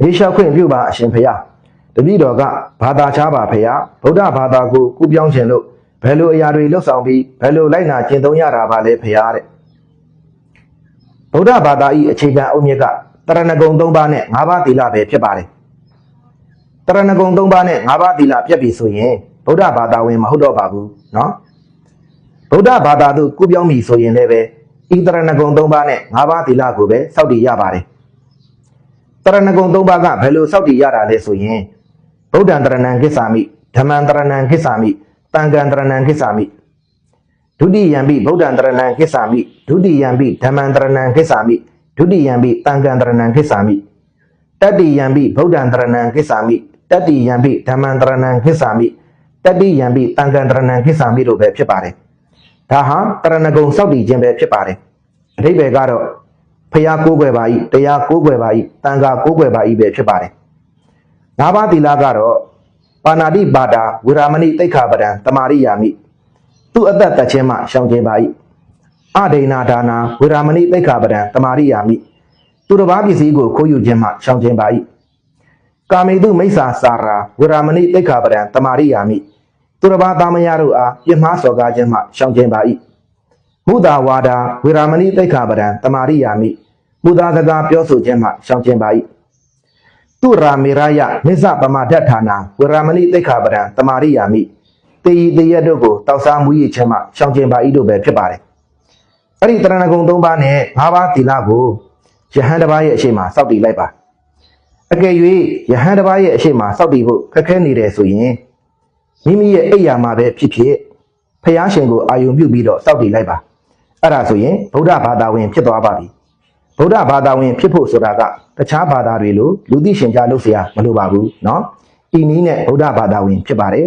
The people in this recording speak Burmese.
မေးလျှောက်ခွင့်ပြုပါအရှင်ဖျားတပည့်တော်ကဘာသာချပါဖျားဗုဒ္ဓဘာသာကိုကူးပြောင်းခြင်းလို့ဘယ်လိုအရာတွေလှုပ်ဆောင်ပြီးဘယ်လိုလိုက်နာကျင့်သုံးရတာပါလဲဖျားတဲ့ဗုဒ္ဓဘာသာဤအခြေခံအုတ်မြစ်ကတရဏဂုံ၃ပါးနဲ့၅ပါးသီလပဲဖြစ်ပါတယ်တရဏဂုံ၃ပါးနဲ့၅ပါးသီလပြည့်ပြီဆိုရင်ဗုဒ္ဓဘာသာဝင်မဟုတ်တော့ပါဘူးเนาะ ဗုဒ္ဓဘာသာသို့ကူးပြောင်းပြီဆိုရင်လည်းပဲဤတရဏဂုံ၃ပါးနဲ့၅ပါးသီလကိုပဲစောင့်တည်ရပါတယ်တ ရဏဂုံ၃ပါးကဘယ်လိုစောင့်တည်ရတာလဲဆိုရင်ဗုဒ္ဓံတရဏံကိစ္ဆာမိဓမ္မံတရဏံကိစ္ဆာမိတန်ခံတရဏံကိစ္ဆာမိဒုတိယံပိဗုဒ္ဓံတရဏံကိစ္ဆာမိဒုတိယံပိဓမ္မံတရဏံကိစ္ဆာမိဒုတိယံပိတန်ခံတရဏံကိစ္ဆာမိတတ္တိယံပိဗုဒ္ဓံတရဏံကိစ္ဆာမိတတ္တိယံပိဓမ္မံတရဏံကိစ္ဆာမိတတ္တိယံပိတန်ခံတရဏံကိစ္ဆာမိလို့ပဲဖြစ်ပါတယ်ဒါဟာတရဏဂုံစောက်တည်ခြင်းပဲဖြစ်ပါတယ်အဓိပ္ပာယ်ကတော့ ဖျားကိုးကွယ်ပါ၏တရားကိုးကွယ်ပါ၏တန်ခါကိုးကွယ်ပါ၏ပဲဖြစ်ပါတယ်ငါးပါးသီလကတော့ပါဏာတိပါဒာဝေရမဏိတိတ်ခာပဒံတမာရိယာမိသူ့အသက်သက်ခြင်းမှရှောင်ခြင်းပါ၏အဒိနာဒါနာဝေရမဏိတိတ်ခာပဒံတမာရိယာမိသူတစ်ပါးပစ္စည်းကိုခိုးယူခြင်းမှရှောင်ခြင်းပါ၏ကာမေတုမိစ္ဆာစာရာဝေရမဏိတိတ်ခာပဒံတမာရိယာမိသူတစ်ပါးသားမယားတို့အားပြင်းမှားစော်ကားခြင်းမှရှောင်ကျဉ်ပါ၏ မုဒ္ဒဝါဒဝေရာမဏိတိတ်ခာပဒံတမာရိယာမိမုဒ္ဒစကားပြောဆိုခြင်းမှရှောင်ကျဉ်ပါ၏သူရာမေရယနိစ္စပမာဒဋ္ဌာနာဝေရာမဏိတိတ်ခာပဒံတမာရိယာမိတေယီတေယတ်တို့ကိုတောက်စားမှုရခြင်းမှရှောင်ကျဉ်ပါ၏တို့ပဲဖြစ်ပါတယ်အဲ့ဒီတရဏဂုံ၃ပါးနဲ့၅ပါးသီလကိုယဟန်တစ်ပါးရဲ့အရှိမစောက်တည်လိုက်ပါအကယ်၍ယဟန်တစ်ပါးရဲ့အရှိမစောက်တည်ဖို့ခက်ခဲနေတယ်ဆိုရင်မိမိရဲ့အိယာမှာပဲဖြစ်ဖြစ်ဖះရှင်ကိုအာယုံပြုပြီးတော့စောင့်တည်လိုက်ပါ အဲ့ဒါဆိုရင်ဗုဒ္ဓဘာသာဝင်ဖြစ်သွားပါပြီဗုဒ္ဓဘာသာဝင်ဖြစ်ဖို့ဆိုတာကတခြားဘာသာတွေလိုလူသိရှင်ကြားလို့เสียမလိုပါဘူးเนาะဤနည်းနဲ့ဗုဒ္ဓဘာသာဝင်ဖြစ်ပါတယ်